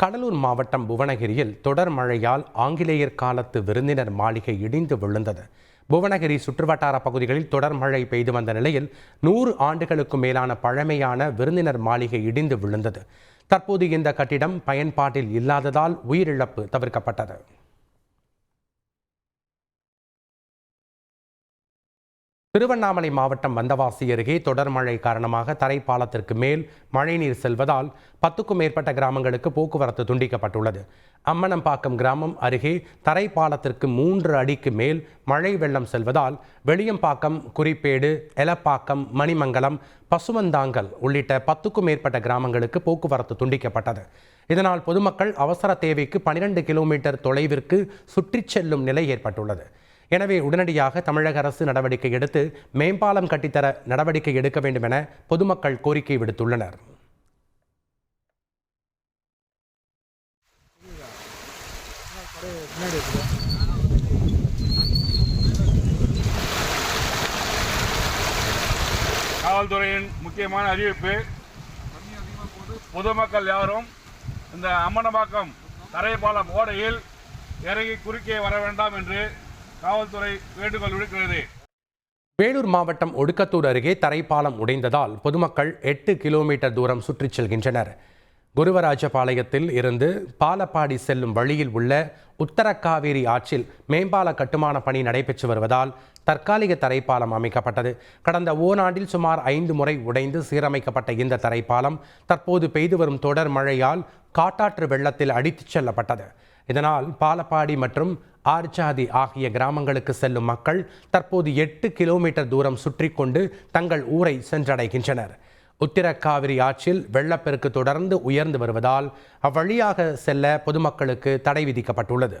கடலூர் மாவட்டம் புவனகிரியில் தொடர் மழையால் ஆங்கிலேயர் காலத்து விருந்தினர் மாளிகை இடிந்து விழுந்தது. புவனகிரி சுற்றுவட்டார பகுதிகளில் தொடர் மழை பெய்து வந்த நிலையில் நூறு ஆண்டுகளுக்கு மேலான பழமையான விருந்தினர் மாளிகை இடிந்து விழுந்தது. தற்போது இந்த கட்டிடம் பயன்பாட்டில் இல்லாததால் உயிரிழப்பு தவிர்க்கப்பட்டது. திருவண்ணாமலை மாவட்டம் வந்தவாசி அருகே தொடர் மழை காரணமாக தரைப்பாலத்திற்கு மேல் மழைநீர் செல்வதால் பத்துக்கும் மேற்பட்ட கிராமங்களுக்கு போக்குவரத்து துண்டிக்கப்பட்டுள்ளது. அம்மனம்பாக்கம் கிராமம் அருகே தரைப்பாலத்திற்கு மூன்று அடிக்கு மேல் மழை வெள்ளம் செல்வதால் வெளியம்பாக்கம் குறிப்பேடு எலப்பாக்கம் மணிமங்கலம் பசுவந்தாங்கல் உள்ளிட்ட பத்துக்கும் மேற்பட்ட கிராமங்களுக்கு போக்குவரத்து துண்டிக்கப்பட்டது. இதனால் பொதுமக்கள் அவசர தேவைக்கு பனிரெண்டு கிலோமீட்டர் தொலைவிற்கு சுற்றிச் செல்லும் நிலை ஏற்பட்டுள்ளது. எனவே உடனடியாக தமிழக அரசு நடவடிக்கை எடுத்து மேம்பாலம் கட்டித்தர நடவடிக்கை எடுக்க வேண்டும் என பொதுமக்கள் கோரிக்கை விடுத்துள்ளனர். காவல்துறையின் முக்கியமான அறிவிப்பு பொதுமக்கள் யாரும் இந்த அம்மனபாக்கம் தரைப்பாலம் ஓடையில் இறங்கி குறுக்கே வர வேண்டாம் என்று காவல்துறை வேண்டுகோள் விடுக்கிறது. வேலூர் மாவட்டம் ஒடுக்கத்தூர் அருகே தரைப்பாலம் உடைந்ததால் பொதுமக்கள் எட்டு கிலோமீட்டர் தூரம் சுற்றிச் செல்கின்றனர். குருவராஜபாளையத்தில் இருந்து பாலப்பாடி செல்லும் வழியில் உள்ள உத்தரக்காவேரி ஆற்றில் மேம்பால கட்டுமான பணி நடைபெற்று வருவதால் தற்காலிக தரைப்பாலம் அமைக்கப்பட்டது. கடந்த ஓராண்டில் சுமார் ஐந்து முறை உடைந்து சீரமைக்கப்பட்ட இந்த தரைப்பாலம் தற்போது பெய்து வரும் தொடர் மழையால் காட்டாற்று வெள்ளத்தில் அடித்துச் செல்லப்பட்டது. இதனால் பாலப்பாடி மற்றும் ஆர்ச்சாதி ஆகிய கிராமங்களுக்கு செல்லும் மக்கள் தற்போது எட்டு கிலோமீட்டர் தூரம் சுற்றி கொண்டு தங்கள் ஊரை சென்றடைகின்றனர். உத்திரக்காவிரி ஆற்றில் வெள்ளப்பெருக்கு தொடர்ந்து உயர்ந்து வருவதால் அவ்வழியாக செல்ல பொதுமக்களுக்கு தடை விதிக்கப்பட்டுள்ளது.